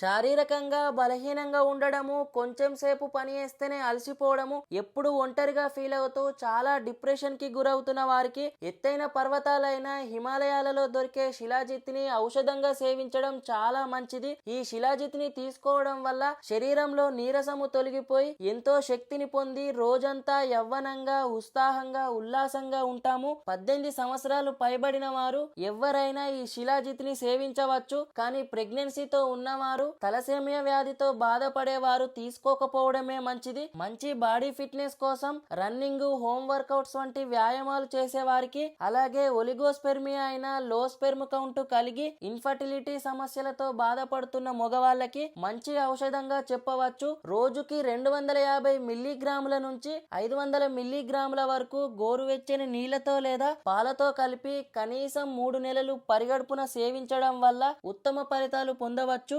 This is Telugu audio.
శారీరకంగా బలహీనంగా ఉండడము కొంచెం సేపు పని చేస్తేనే అలసిపోవడము ఎప్పుడు ఒంటరిగా ఫీల్ అవుతూ చాలా డిప్రెషన్కి గురవుతున్న వారికి ఎత్తైన పర్వతాలైన హిమాలయాలలో దొరికే శిలాజిత్ని ఔషధంగా సేవించడం చాలా మంచిది. ఈ శిలాజిత్ని తీసుకోవడం వల్ల శరీరంలో నీరసము తొలగిపోయి ఎంతో శక్తిని పొంది రోజంతా యవ్వనంగా ఉత్సాహంగా ఉల్లాసంగా ఉంటాము. పద్దెనిమిది సంవత్సరాలు పైబడిన వారు ఎవరైనా ఈ శిలాజిత్ని సేవించవచ్చు. కానీ ప్రెగ్నెన్సీతో ఉన్నవారు తలసేమియా వ్యాధితో బాధపడేవారు తీసుకోకపోవడమే మంచిది. మంచి బాడీ ఫిట్నెస్ కోసం రన్నింగ్ హోమ్ వర్కౌట్స్ వంటి వ్యాయామాలు చేసేవారికి అలాగే ఒలిగోస్పెర్మియా అయిన లో స్పెర్మ్ కౌంట్ కలిగి ఇన్ఫర్టిలిటీ సమస్యలతో బాధపడుతున్న మగవాళ్ళకి మంచి ఔషధంగా చెప్పవచ్చు. రోజుకి రెండు వందల యాభై మిల్లీగ్రాముల నుంచి ఐదు వందల మిల్లీగ్రాముల వరకు గోరువెచ్చని నీళ్ళతో లేదా పాలతో కలిపి కనీసం మూడు నెలలు పరిగడుపున సేవించడం వల్ల ఉత్తమ ఫలితాలు పొందవచ్చు.